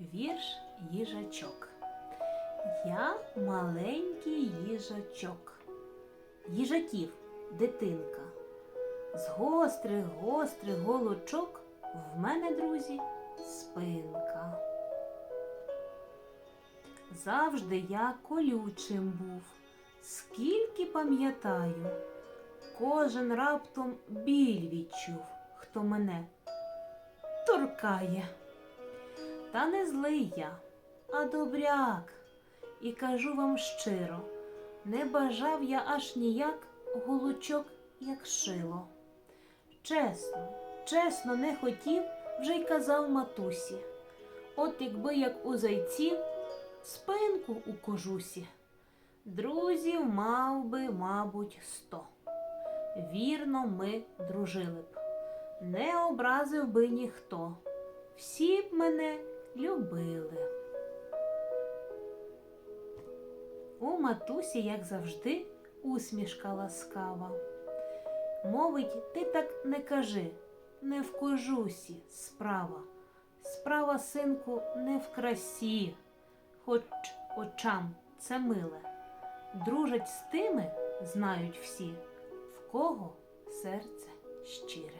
Вірш їжачок. Я маленький їжачок. Їжаків дитинка. З гострих гострих голочок в мене, друзі, спинка. Завжди я колючим був, скільки пам'ятаю, кожен раптом біль відчув, хто мене торкає. Та не злий я, а добряк, і кажу вам щиро, не бажав я аж ніяк голочок, як шило. Чесно, чесно не хотів, вже й казав матусі. От якби як у зайців спинку у кожусі. Друзів мав би, мабуть, сто. Вірно, ми дружили б, не образив би ніхто. Всі б мене любили. У матусі, як завжди, усмішка ласкава. Мовить, ти так не кажи, не в кожусі справа. Справа, синку, не в красі, хоч очам це миле. Дружать з тими, знають всі, в кого серце щире.